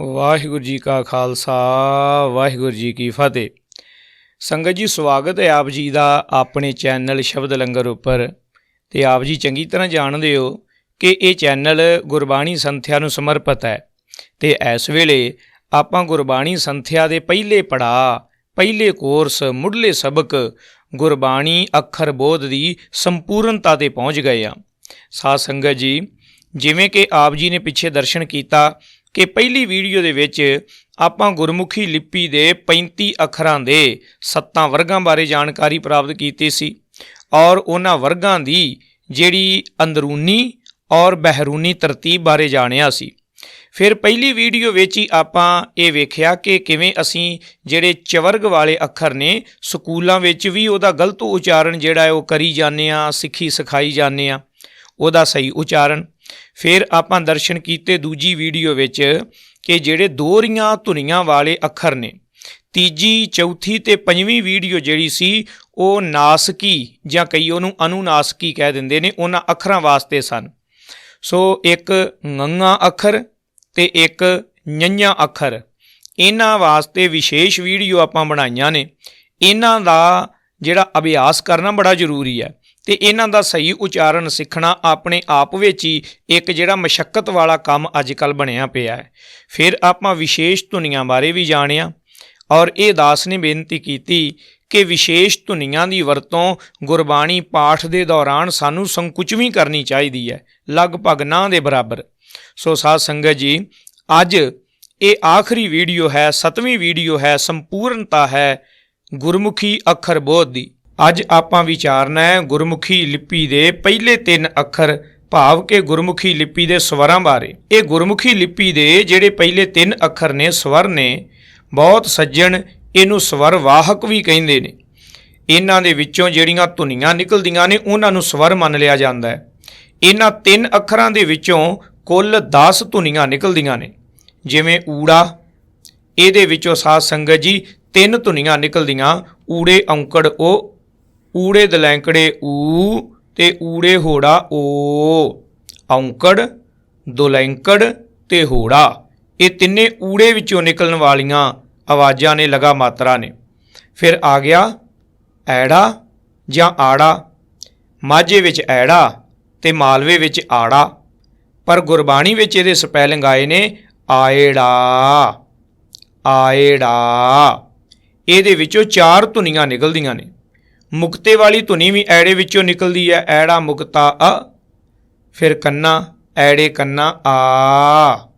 ਵਾਹਿਗੁਰੂ ਜੀ ਕਾ ਖਾਲਸਾ, ਵਾਹਿਗੁਰੂ ਜੀ ਕੀ ਫਤਿਹ। ਸੰਗਤ ਜੀ, ਸਵਾਗਤ ਹੈ ਆਪ ਜੀ ਦਾ ਆਪਣੇ ਚੈਨਲ ਸ਼ਬਦ ਲੰਗਰ ਉੱਪਰ। ਤੇ ਆਪ ਜੀ ਚੰਗੀ ਤਰ੍ਹਾਂ ਜਾਣਦੇ ਹੋ ਕਿ ਇਹ ਚੈਨਲ ਗੁਰਬਾਣੀ ਸੰਥਿਆ ਨੂੰ ਸਮਰਪਿਤ ਹੈ। ਤੇ ਇਸ ਵੇਲੇ ਆਪਾਂ ਗੁਰਬਾਣੀ ਸੰਥਿਆ ਦੇ ਪਹਿਲੇ ਪੜਾਅ, ਪਹਿਲੇ ਕੋਰਸ, ਮੁੱਢਲੇ ਸਬਕ ਗੁਰਬਾਣੀ ਅੱਖਰ ਬੋਧ ਦੀ ਸੰਪੂਰਨਤਾ ਤੇ ਪਹੁੰਚ ਗਏ ਆ ਸਾਧ ਸੰਗਤ ਜੀ, ਜਿਵੇਂ ਕਿ ਆਪ ਜੀ ਨੇ ਪਿੱਛੇ ਦਰਸ਼ਨ ਕੀਤਾ ਕਿ ਪਹਿਲੀ ਵੀਡੀਓ ਦੇ ਵਿੱਚ ਆਪਾਂ ਗੁਰਮੁਖੀ ਲਿਪੀ ਦੇ 35 ਅੱਖਰਾਂ ਦੇ ਸੱਤਾਂ ਵਰਗਾਂ ਬਾਰੇ ਜਾਣਕਾਰੀ ਪ੍ਰਾਪਤ ਕੀਤੀ ਸੀ ਔਰ ਉਹਨਾਂ ਵਰਗਾਂ ਦੀ ਜਿਹੜੀ ਅੰਦਰੂਨੀ ਔਰ ਬਹਿਰੂਨੀ ਤਰਤੀਬ ਬਾਰੇ ਜਾਣਿਆ ਸੀ। ਫਿਰ ਪਹਿਲੀ ਵੀਡੀਓ ਵਿੱਚ ਹੀ ਆਪਾਂ ਇਹ ਵੇਖਿਆ ਕਿ ਕਿਵੇਂ ਅਸੀਂ ਜਿਹੜੇ ਚਵਰਗ ਵਾਲੇ ਅੱਖਰ ਨੇ ਸਕੂਲਾਂ ਵਿੱਚ ਵੀ ਉਹਦਾ ਗਲਤ ਉਚਾਰਨ ਜਿਹੜਾ ਹੈ ਉਹ ਕਰੀ ਜਾਂਦੇ ਆ ਸਿੱਖੀ ਸਿਖਾਈ ਜਾਂਦੇ ਆ ਉਹਦਾ ਸਹੀ ਉਚਾਰਨ ਫਿਰ ਆਪਾਂ ਦਰਸ਼ਨ ਕੀਤੇ ਦੂਜੀ ਵੀਡੀਓ ਵਿੱਚ ਕਿ ਜਿਹੜੇ ਦੋਹਰੀਆਂ ਧੁਨੀਆਂ ਵਾਲੇ ਅੱਖਰ ਨੇ। ਤੀਜੀ, ਚੌਥੀ ਤੇ ਪੰਜਵੀਂ ਵੀਡੀਓ ਜਿਹੜੀ ਸੀ, ਉਹ ਨਾਸਕੀ ਜਾਂ ਕਈ ਉਹਨੂੰ ਅਨੁਨਾਸਕੀ ਕਹਿ ਦਿੰਦੇ ਨੇ, ਉਹਨਾਂ ਅੱਖਰਾਂ ਵਾਸਤੇ ਸਨ। ਸੋ ਇੱਕ ngੰਗਾ ਅੱਖਰ ਤੇ ਇੱਕ ññਾ ਅੱਖਰ। ਇਹਨਾਂ ਵਾਸਤੇ ਵਿਸ਼ੇਸ਼ ਵੀਡੀਓ ਆਪਾਂ ਬਣਾਈਆਂ ਨੇ। ਇਹਨਾਂ ਦਾ ਜਿਹੜਾ ਅਭਿਆਸ ਕਰਨਾ ਬੜਾ ਜ਼ਰੂਰੀ ਹੈ ਤੇ ਇਹਨਾਂ ਦਾ ਸਹੀ ਉਚਾਰਨ ਸਿੱਖਣਾ ਆਪਣੇ ਆਪ ਵਿੱਚ ਹੀ ਇੱਕ ਜਿਹੜਾ ਮਸ਼ੱਕਤ ਵਾਲਾ ਕੰਮ ਅੱਜਕੱਲ ਬਣਿਆ ਪਿਆ ਹੈ। ਫਿਰ ਆਪਾਂ ਵਿਸ਼ੇਸ਼ ਧੁਨੀਆਂ ਬਾਰੇ ਵੀ ਜਾਣਿਆ ਔਰ ਇਹ ਦਾਸ ਨੇ ਬੇਨਤੀ ਕੀਤੀ ਕਿ ਵਿਸ਼ੇਸ਼ ਧੁਨੀਆਂ ਦੀ ਵਰਤੋਂ ਗੁਰਬਾਣੀ ਪਾਠ ਦੇ ਦੌਰਾਨ ਸਾਨੂੰ ਸੰਕੁਚ ਵੀ ਕਰਨੀ ਚਾਹੀਦੀ ਹੈ, ਲਗਭਗ ਨਾ ਦੇ ਬਰਾਬਰ। ਸੋ ਸਾਧ ਸੰਗਤ ਜੀ, ਅੱਜ ਇਹ ਆਖਰੀ ਵੀਡੀਓ ਹੈ, ਸਤਵੀਂ ਵੀਡੀਓ ਹੈ, ਸੰਪੂਰਨਤਾ ਹੈ ਗੁਰਮੁਖੀ ਅੱਖਰ ਬੋਧ ਦੀ। ਅੱਜ ਆਪਾਂ ਵਿਚਾਰਨਾ ਹੈ ਗੁਰਮੁਖੀ ਲਿਪੀ ਦੇ ਪਹਿਲੇ ਤਿੰਨ ਅੱਖਰ, ਭਾਵ ਕਿ ਗੁਰਮੁਖੀ ਲਿਪੀ ਦੇ ਸਵਰਾਂ ਬਾਰੇ। ਇਹ ਗੁਰਮੁਖੀ ਲਿਪੀ ਦੇ ਜਿਹੜੇ ਪਹਿਲੇ ਤਿੰਨ ਅੱਖਰ ਨੇ, ਸਵਰ ਨੇ, ਬਹੁਤ ਸੱਜਣ ਇਹਨੂੰ ਸਵਰ ਵਾਹਕ ਵੀ ਕਹਿੰਦੇ ਨੇ। ਇਹਨਾਂ ਦੇ ਵਿੱਚੋਂ ਜਿਹੜੀਆਂ ਧੁਨੀਆਂ ਨਿਕਲਦੀਆਂ ਨੇ, ਉਹਨਾਂ ਨੂੰ ਸਵਰ ਮੰਨ ਲਿਆ ਜਾਂਦਾ ਹੈ। ਇਹਨਾਂ ਤਿੰਨ ਅੱਖਰਾਂ ਦੇ ਵਿੱਚੋਂ ਕੁੱਲ 10 ਧੁਨੀਆਂ ਨਿਕਲਦੀਆਂ ਨੇ, ਜਿਵੇਂ ਊੜਾ, ਇਹਦੇ ਵਿੱਚੋਂ ਸਾਧ ਸੰਗਤ ਜੀ ਤਿੰਨ ਧੁਨੀਆਂ ਨਿਕਲਦੀਆਂ, ਊੜੇ ਔਂਕੜ ਓ, ਊੜੇ ਦਲੈਂਕੜੇ ਊ ਤੇ ਊੜੇ ਹੋੜਾ ਓ। ਔਂਕੜ ਦੁਲੈਂਕੜ ਤੇ ਹੋੜਾ। ਇਹ ਤਿੰਨੇ ਊੜੇ ਵਿੱਚੋਂ ਨਿਕਲਣ ਵਾਲੀਆਂ ਆਵਾਜ਼ਾਂ ਨੇ, ਲਗਾ ਮਾਤਰਾ ਨੇ। ਫਿਰ ਆ ਗਿਆ ਐੜਾ ਜਾਂ ਆੜਾ। ਮਾਝੇ ਵਿੱਚ ਐੜਾ ਤੇ ਮਾਲਵੇ ਵਿੱਚ ਆੜਾ। ਪਰ ਗੁਰਬਾਣੀ ਵਿੱਚ ਇਹਦੇ ਸਪੈਲਿੰਗ ਆਏ ਨੇ ਆਏੜਾ ਆਏੜਾ। ਇਹਦੇ ਵਿੱਚੋਂ ਚਾਰ ਧੁਨੀਆਂ ਨਿਕਲਦੀਆਂ ਨੇ। ਮੁਕਤੇ ਵਾਲੀ ਧੁਨੀ ਵੀ ਐੜੇ ਵਿੱਚੋਂ ਨਿਕਲਦੀ ਹੈ ਐੜਾ ਮੁਕਤਾ ਅ। ਫਿਰ ਕੰਨਾ, ਐੜੇ ਕੰਨਾ ਆ।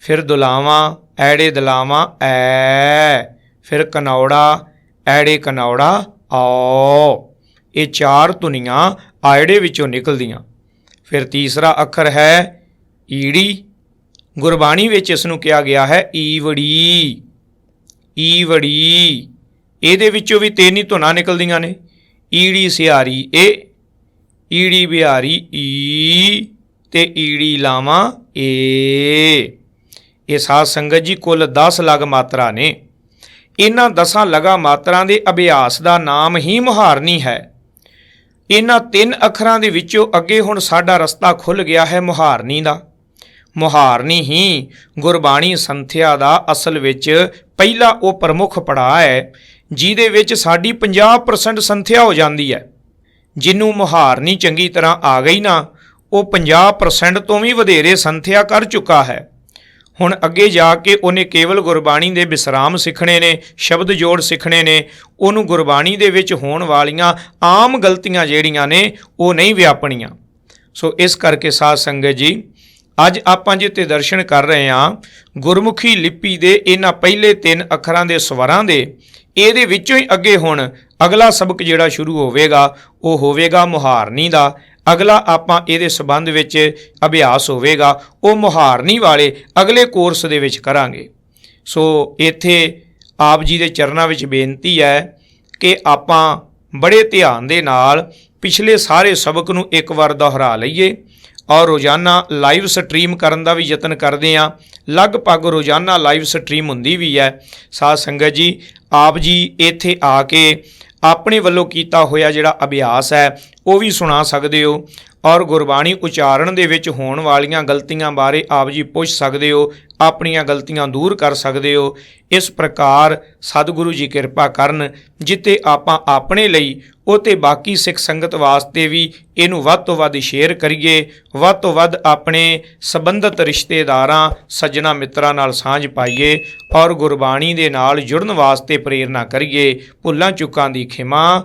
ਫਿਰ ਦੁਲਾਵਾਂ, ਐੜੇ ਦਲਾਵਾਂ ਐ। ਫਿਰ ਕਨੌੜਾ, ਐੜੇ ਕਨੌੜਾ ਔ ਇਹ ਚਾਰ ਧੁਨੀਆਂ ਆੜੇ ਵਿੱਚੋਂ ਨਿਕਲਦੀਆਂ। ਫਿਰ ਤੀਸਰਾ ਅੱਖਰ ਹੈ ਈੜੀ। ਗੁਰਬਾਣੀ ਵਿੱਚ ਇਸ ਨੂੰ ਕਿਹਾ ਗਿਆ ਹੈ ਈਵੜੀ। ਈਵੜੀ। ਇਹਦੇ ਵਿੱਚੋਂ ਵੀ ਤਿੰਨ ਹੀ ਧੁਨਾਂ ਨਿਕਲਦੀਆਂ ਨੇ। ਈੜੀ ਸਿਹਾਰੀ ਏ, ਈੜੀ ਬਿਹਾਰੀ ਈ, ਤੇ ਈੜੀ ਲਾਵਾਂ ਏ। ਇਹ ਸਾਧ ਸੰਗਤ ਜੀ ਕੁੱਲ 10 ਲਗ ਮਾਤਰਾ ਨੇ। ਇਹਨਾਂ 10 ਲਗਾ ਮਾਤਰਾ ਦੇ ਅਭਿਆਸ ਦਾ ਨਾਮ ਹੀ ਮੁਹਾਰਨੀ ਹੈ। ਇਹਨਾਂ ਤਿੰਨ ਅੱਖਰਾਂ ਦੇ ਵਿੱਚੋਂ ਅੱਗੇ ਹੁਣ ਸਾਡਾ ਰਸਤਾ ਖੁੱਲ ਗਿਆ ਹੈ ਮੁਹਾਰਨੀ ਦਾ। ਮੁਹਾਰਨੀ ਹੀ ਗੁਰਬਾਣੀ ਸੰਥਿਆ ਦਾ ਅਸਲ ਵਿੱਚ ਪਹਿਲਾ ਉਹ ਪ੍ਰਮੁੱਖ ਪੜਾਅ ਹੈ, ਜਿਹਦੇ ਵਿੱਚ ਸਾਡੀ 50% ਸੰਥਿਆ ਹੋ ਜਾਂਦੀ ਹੈ। ਜਿਹਨੂੰ ਮੁਹਾਰਨੀ ਚੰਗੀ ਤਰ੍ਹਾਂ ਆ ਗਈ ਨਾ, ਉਹ 50% ਤੋਂ ਵੀ ਵਧੇਰੇ ਸੰਥਿਆ ਕਰ ਚੁੱਕਾ ਹੈ। ਹੁਣ ਅੱਗੇ ਜਾ ਕੇ ਉਹਨੇ ਕੇਵਲ ਗੁਰਬਾਣੀ ਦੇ ਵਿਸਰਾਮ ਸਿੱਖਣੇ ਨੇ, ਸ਼ਬਦ ਜੋੜ ਸਿੱਖਣੇ ਨੇ, ਉਹਨੂੰ ਗੁਰਬਾਣੀ ਦੇ ਵਿੱਚ ਹੋਣ ਵਾਲੀਆਂ ਆਮ ਗਲਤੀਆਂ ਜਿਹੜੀਆਂ ਨੇ, ਉਹ ਨਹੀਂ ਵਿਆਪਣੀਆਂ। ਸੋ ਇਸ ਕਰਕੇ ਸਾਧ ਸੰਗਤ ਜੀ ਅੱਜ ਆਪਾਂ ਜਿੱਤੇ ਦਰਸ਼ਨ ਕਰ ਰਹੇ ਹਾਂ, ਗੁਰਮੁਖੀ ਲਿਪੀ ਦੇ ਇਹਨਾਂ ਪਹਿਲੇ ਤਿੰਨ ਅੱਖਰਾਂ ਦੇ ਸਵਰਾਂ ਦੇ, ਇਹਦੇ ਵਿੱਚੋਂ ਹੀ ਅੱਗੇ ਹੁਣ ਅਗਲਾ ਸਬਕ ਜਿਹੜਾ ਸ਼ੁਰੂ ਹੋਵੇਗਾ, ਉਹ ਹੋਵੇਗਾ ਮੁਹਾਰਨੀ ਦਾ। ਅਗਲਾ ਆਪਾਂ ਇਹਦੇ ਸਬੰਧ ਵਿੱਚ ਅਭਿਆਸ ਹੋਵੇਗਾ, ਉਹ ਮੁਹਾਰਨੀ ਵਾਲੇ ਅਗਲੇ ਕੋਰਸ ਦੇ ਵਿੱਚ ਕਰਾਂਗੇ। ਸੋ ਇੱਥੇ ਆਪ ਜੀ ਦੇ ਚਰਨਾਂ ਵਿੱਚ ਬੇਨਤੀ ਹੈ ਕਿ ਆਪਾਂ ਬੜੇ ਧਿਆਨ ਦੇ ਨਾਲ ਪਿਛਲੇ ਸਾਰੇ ਸਬਕ ਨੂੰ ਇੱਕ ਵਾਰ ਦੁਹਰਾ ਲਈਏ। ਔਰ ਰੋਜ਼ਾਨਾ ਲਾਈਵ ਸਟ੍ਰੀਮ ਕਰਨ ਦਾ ਵੀ ਯਤਨ ਕਰਦੇ ਹਾਂ। ਲਗਭਗ ਰੋਜ਼ਾਨਾ ਲਾਈਵ ਸਟ੍ਰੀਮ ਹੁੰਦੀ ਵੀ ਹੈ। ਸਾਧ ਸੰਗਤ ਜੀ, ਆਪ ਜੀ ਇੱਥੇ ਆ ਕੇ ਆਪਣੇ ਵੱਲੋਂ ਕੀਤਾ ਹੋਇਆ ਜਿਹੜਾ ਅਭਿਆਸ ਹੈ ਉਹ ਵੀ ਸੁਣਾ ਸਕਦੇ ਹੋ ਔਰ ਗੁਰਬਾਣੀ ਉਚਾਰਨ ਦੇ ਵਿੱਚ ਹੋਣ ਵਾਲੀਆਂ ਗਲਤੀਆਂ ਬਾਰੇ ਆਪ ਜੀ ਪੁੱਛ ਸਕਦੇ ਹੋ, ਆਪਣੀਆਂ ਗਲਤੀਆਂ ਦੂਰ ਕਰ ਸਕਦੇ ਹੋ। ਇਸ ਪ੍ਰਕਾਰ ਸਤਿਗੁਰੂ ਜੀ ਕਿਰਪਾ ਕਰਨ ਜਿੱਤੇ ਆਪਾਂ ਆਪਣੇ ਲਈ ਉਹ ਤੇ ਬਾਕੀ ਸਿੱਖ ਸੰਗਤ ਵਾਸਤੇ ਵੀ ਇਹਨੂੰ ਵੱਧ ਤੋਂ ਵੱਧ ਸ਼ੇਅਰ ਕਰੀਏ, ਵੱਧ ਤੋਂ ਵੱਧ ਆਪਣੇ ਸੰਬੰਧਿਤ ਰਿਸ਼ਤੇਦਾਰਾਂ, ਸੱਜਣਾ ਮਿੱਤਰਾਂ ਨਾਲ ਸਾਂਝ ਪਾਈਏ ਔਰ ਗੁਰਬਾਣੀ ਦੇ ਨਾਲ ਜੁੜਨ ਵਾਸਤੇ ਪ੍ਰੇਰਣਾ ਕਰੀਏ। ਭੁੱਲਾਂ ਚੁੱਕਾਂ ਦੀ ਖਿਮਾ